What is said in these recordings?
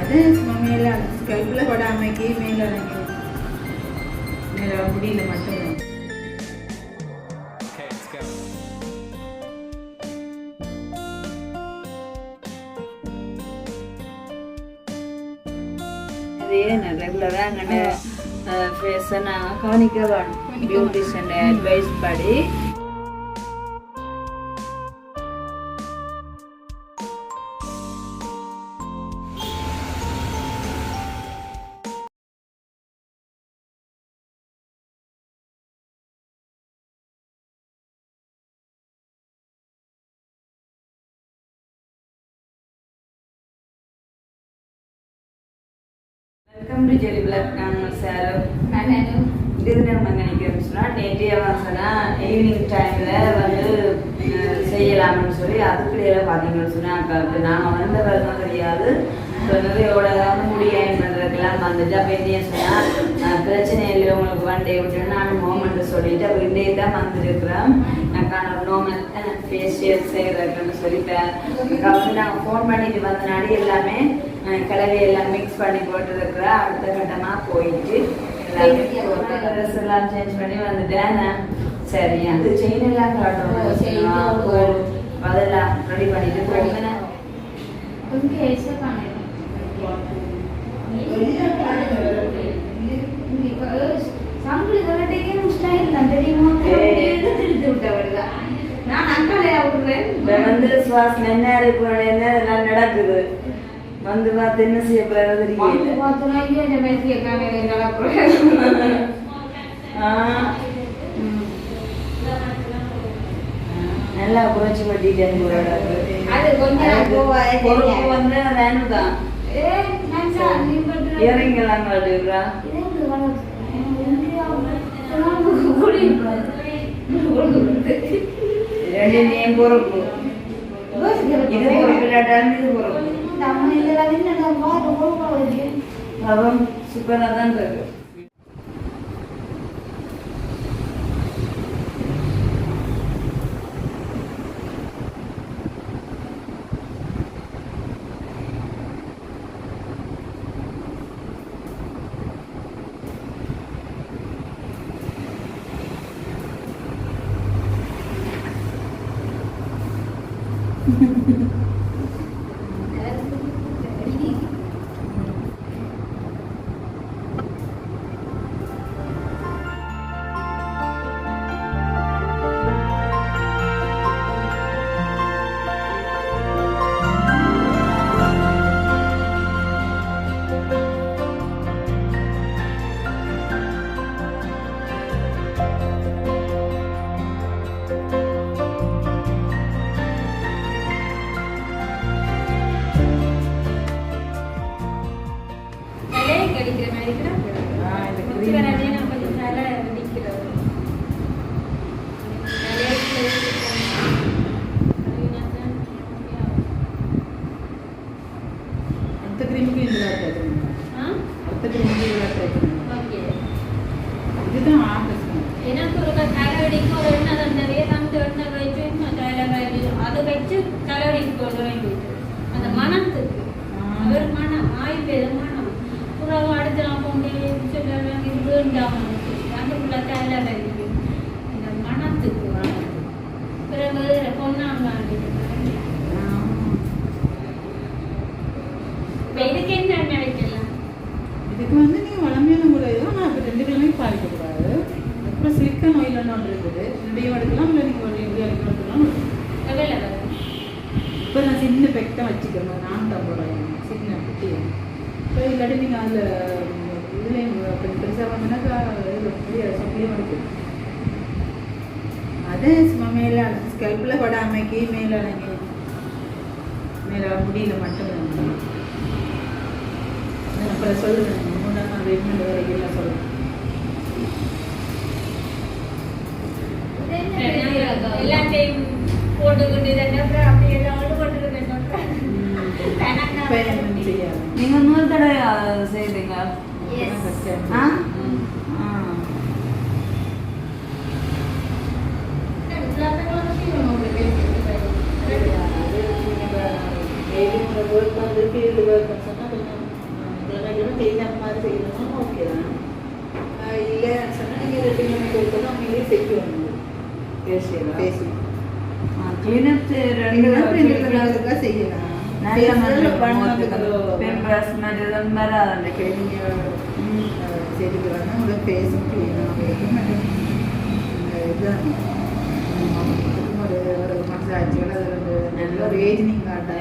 அது மேல ஸ்கல்பில் படாமைக்கு மேல இறங்கி மேல முடியல மட்டும். அதே நான் ரெகுலராக ஃபேஸை நான் கவனிக்க வேணும் பியூட்டிஷியன் அட்வைஸ் படி வெல்கம் டு ஜெரி பிளாக் நாங்கள் சார். இது நம்ம சொன்னால் நேற்றைய வாசனா ஈவினிங் டைமில் வந்து செய்யலாம்னு சொல்லி அதுக்குள்ளே பார்த்தீங்கன்னு சொன்னால் நாங்கள் வந்த வரணும் தெரியாது ஸோ நிறையோட முடியாயம் பண்ணுறதுக்கெல்லாம் வந்துட்டு அப்போ என்ன சொன்னால் பிரச்சனை இல்லை உங்களுக்கு ஒன் டே விட்டு நான் மோமெண்ட் சொல்லிட்டு அப்போ இண்டே தான் வந்துருக்குறேன் நான் நோமல் ஃபேஷியல் செய்கிறதுன்னு சொல்லிட்டேன் வந்து நாங்கள் ஃபோன் பண்ணிட்டு வந்தனாடி எல்லாமே கலவை எல்லாம் மிக்ஸ் பண்ணி போட்டுருக்குறேன் அடுத்த கட்டமாக போயிட்டு ட்ரெஸ் எல்லாம் சேஞ்ச் பண்ணி வந்துட்டேன் நான் சரி அந்த செயின் எல்லாம் காட்டணும். அதெல்லாம் ரெடி பண்ணிட்டு போகிறேன் வந்து சுவாசம் என்ன இருக்கு என்ன எல்லாம் நடக்குது. வந்து பார்த்து என்ன செய்ய போறது நல்லா குறைச்சி போவாது பொறுப்பு வந்து வேணும் தான். இறங்கலாம் காட்டுறா ரெண்டு நேம் பொறுப்பு. இது பொறுப்பு இது பொறுப்பு. அவன் சூப்பராக தான் இருக்கு அடுத்த கிரீமுக்கு இது அடுத்த கிரீமுக்கு இது இதுதான் ஆகஸ்ட் எனக்கு ஒரு தலைவலிக்கு ஒரு எண்ணெய் தந்தவே தந்து எண்ணெய் வச்சு தலைவலி அது வச்சு தலைவலிக்கு கொண்டு வேண்டியது அந்த மனத்துக்கு. ஒரு மனம் ஆயுர்வேத மனம். புறவு அடுத்து நான் கொண்டு சொல்லுவேன் இது வேண்டாம் அதுக்குள்ள தலைவலி இந்த மனத்துக்கு வளர்ந்து. பிறகு பொன்னாங்காண்டி இப்போ இதுக்கு என்ன வைக்கலாம்? இதுக்கு வந்து நீங்கள் வளமையான முறை தான் நான் இப்போ ரெண்டு கிழமையும் பாதிக்கக்கூடாது அப்புறம் சிலிக்கன் ஆயில்னு ஒன்று இருக்குது. ரெண்டையும் எடுக்கலாம் இல்லை நீங்கள் ஒரு எப்படி எடுக்கலாம் இப்போ நான் சின்ன பெக்டாக வச்சுக்கிறேன். நான் தான் போடுறேன் சின்ன குட்டி இப்போ இல்லாட்டி நீங்கள் அதில் இதுலேயும் பெருசாக வந்தீங்கன்னா சொல்லியும் இருக்குது அது சும்மா மேலே ஸ்கல்பில் படாமைக்கு மேலே மேலே முடியல மட்டும். அப்புறம் சொல்லுங்கள் மூணாம் நாள் வெயிட்மெண்ட் வரைக்கும் சொல்லுங்கள் எல்லாத்தையும் போட்டுக்கொண்டு அப்புறம் அப்படி எல்லாரும் போட்டுக்கிட்டு நீங்க நூறு தடவை செய்வீங்க ആൾക്കാർ ചെയ്യുന്നത് നോക്കിയതാണ് ഇല്ല എനിക്ക് റെഡിങ് കൊടുത്തത് അമ്മയിൽ സെറ്റ് വന്നത് വരാറുണ്ട്. കഴിഞ്ഞ ശരിക്ക് വന്ന് നമ്മുടെ ഫേസ് ചെയ്യണം ഇതാണ്. ഒരു മസാജുകൾ അതുകൊണ്ട് നല്ല റേജിനിങ് കാട്ടാൻ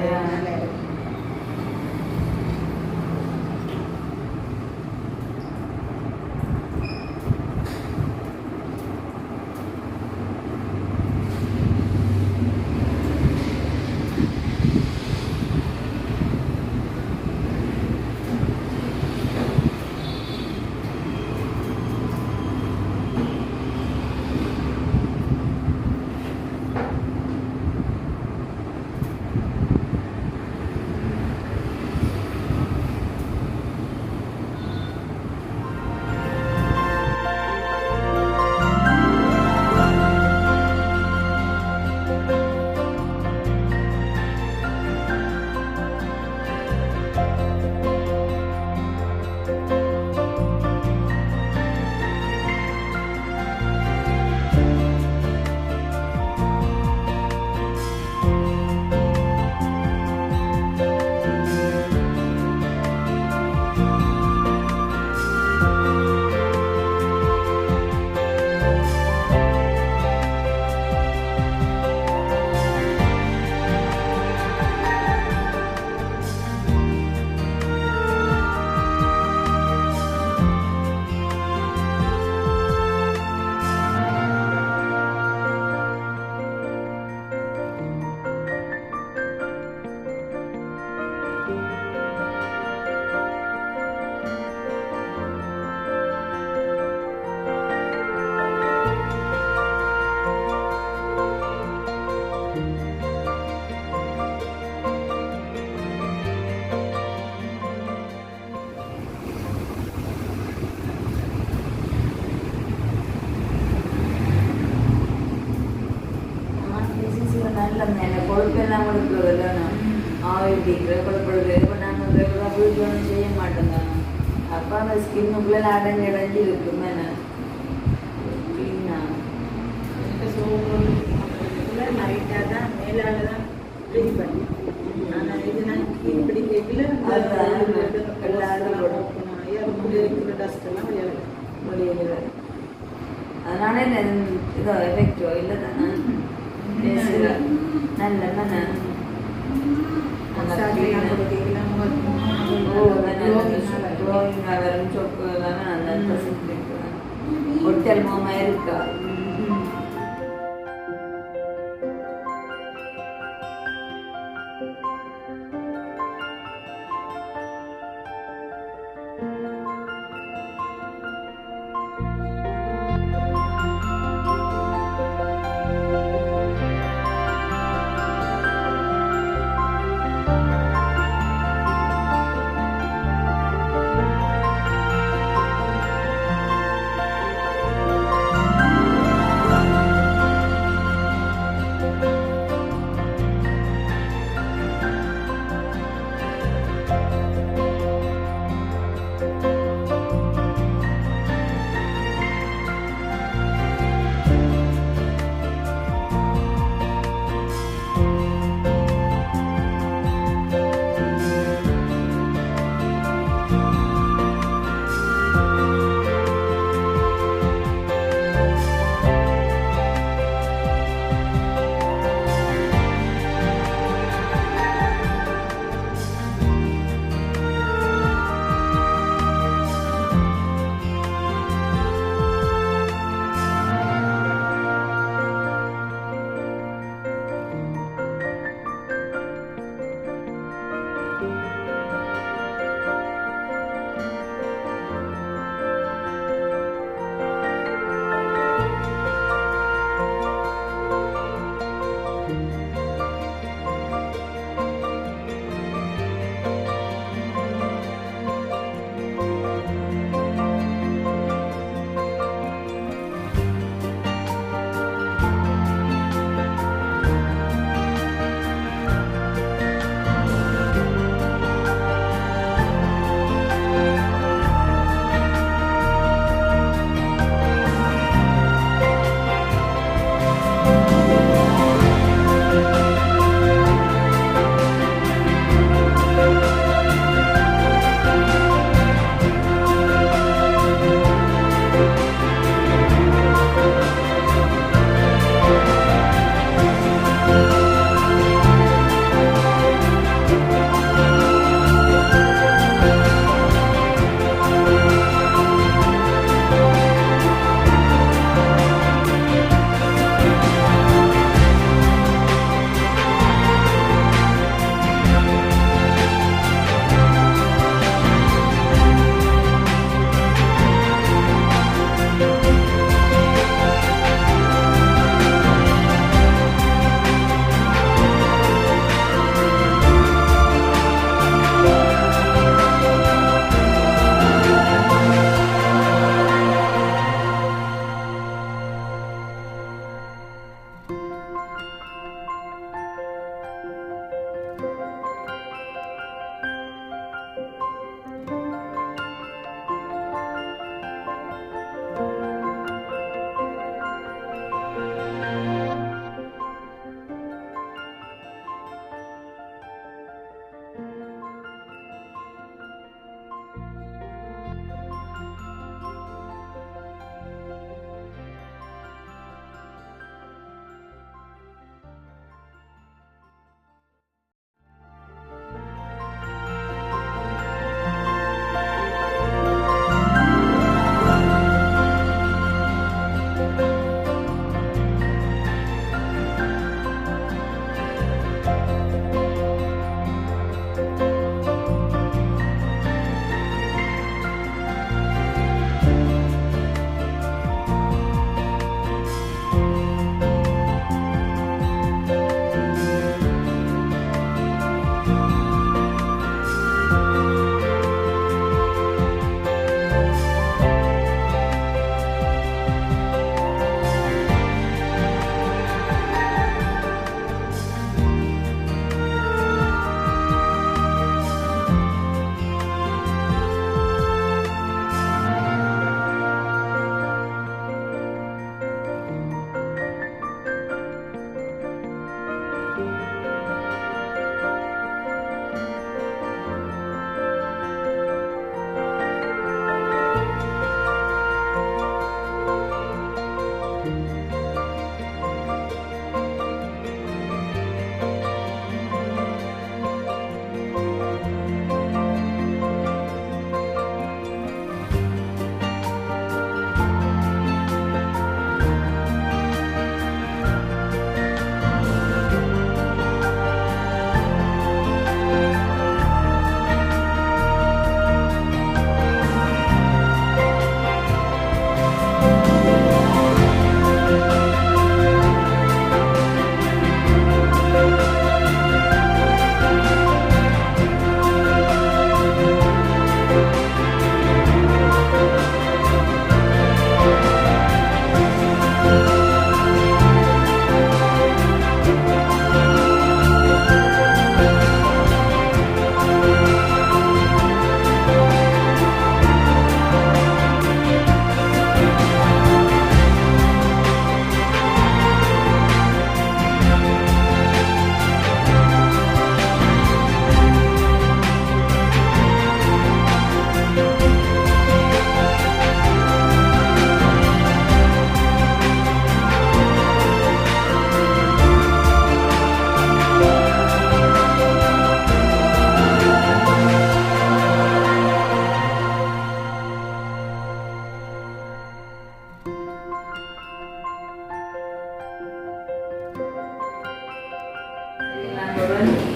ஸ்கின்னுக்குள்ளே அடைஞ்சு அடைஞ்சு இருக்கு மேலே க்ளீனாக லைட்டாக தான் மேலால தான் ரெடி பண்ணி ஆனால் இது நான் இப்படி கேட்கல அதான். இருக்கிற டஸ்ட் எல்லாம் வெளியே முடியல அதனால இந்த இதோ எஃபெக்டோ இல்லை தானே பேசுகிற நல்ல நல்ல க்ளோயிங் வரும் சொக்கு எல்லாமே நல்ல ஒட்டல் மாமா இருக்கா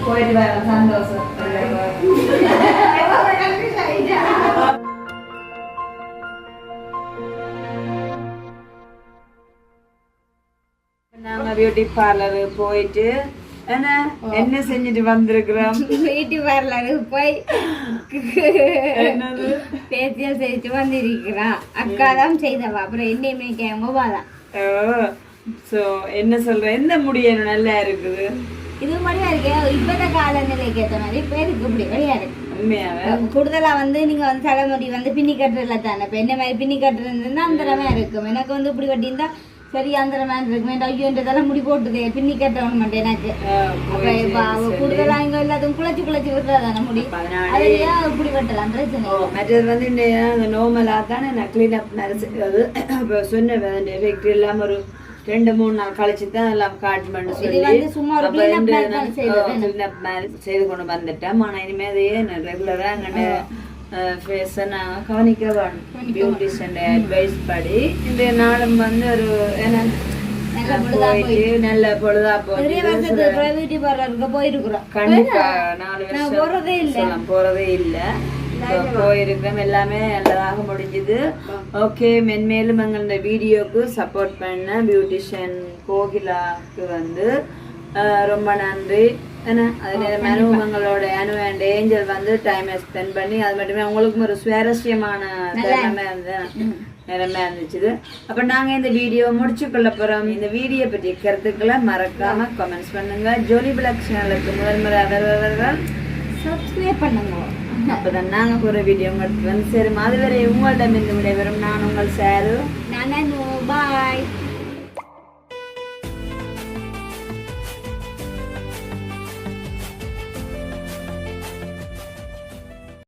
போயிட்டு வர சந்தோஷம் நாங்க பியூட்டி பார்லர் போயிட்டு என்ன என்ன செஞ்சுட்டு வந்திருக்கிறோம்? வீட்டு பார்லரு போய் பேசியல் செய்து வந்திருக்கிறான் அக்கா தான் செய்தவா? அப்புறம் என்னையுமே கேமோவா தான் சோ என்ன சொல்ற? எந்த முடிய நல்லா இருக்குது. இது மாதிரியா இருக்கு. இப்பத்த காலநிலைக்கு ஏற்ற மாதிரி பேருக்கு இப்படி வழியா இருக்கு. கூடுதலா வந்து நீங்க வந்து தலைமுடி வந்து பின்னி கட்டுறதுல தானே. இப்ப என்ன மாதிரி பின்னி கட்டுறதுன்னா அந்தரமா இருக்கும். எனக்கு வந்து இப்படி கட்டியிருந்தா சரி அந்தரமா இருக்கும். வேண்டாம் ஐயோ இந்த தலை முடி போட்டுதே. பின்னி கட்டணும் மாட்டேன் எனக்கு. அப்ப இப்ப. கூடுதலா இங்க எல்லாத்தையும் குழச்சி குழச்சி விட்டுறதானே முடி. அதுலயா இப்படி கட்டலாம்? பிரச்சனை. மற்றது வந்து இந்த நார்மலாக தானே நான் க்ளீன் அப் அது இப்போ சொன்ன எஃபெக்ட் இல்லாம ஒரு ரெண்டு மூணு நாள் கழிச்சு தான் எல்லாம் காட்டுமென்னு இது சொல்லி சும்மா செய்து கொண்டு வந்துட்டேன். ஆனால் இனிமேல் அதையே ரெகுலராக எங்கள்ட ஃபேஸை நான் கவனிக்க வேணும் பியூட்டிஷன் அட்வைஸ் படி இந்த நாளும் வந்து ஒரு நல்ல பொழுதா போயிட்டு போயிருக்கிறோம். கண்டிப்பா நாலு நான் வருஷம். போறதே இல்ல. போறதே இல்ல. இப்போ போயிருக்கோம் எல்லாமே நல்லதாக முடிஞ்சுது. ஓகே மென்மேலும் எங்களோட வீடியோக்கு சப்போர்ட் பண்ண பியூட்டிஷியன் கோகிலாக்கு வந்து ரொம்ப நன்றி. என்ன அது நேரம் அனு எங்களோட அனு அண்ட் ஏஞ்சல் வந்து டைமை ஸ்பெண்ட் பண்ணி அது மட்டுமே அவங்களுக்கும் ஒரு சுவாரஸ்யமான தருணமா இருந்தது நேரமே இருந்துச்சு அப்ப நாங்க இந்த வீடியோ முடிச்சு கொள்ள போறோம். இந்த வீடியோ பற்றிய கருத்துக்களை மறக்காம கமெண்ட்ஸ் பண்ணுங்க. ஜோலி பிளாக் சேனலுக்கு முதல் முறை சப்ஸ்கிரைப் பண்ணுங்க. அப்பதான் நாங்க போற வீடியோ உங்களுக்கு வந்து சேரும் அதுவரை உங்களிடம் இருந்து விடைபெறும். நான் உங்கள் சாரு. நான் பாய்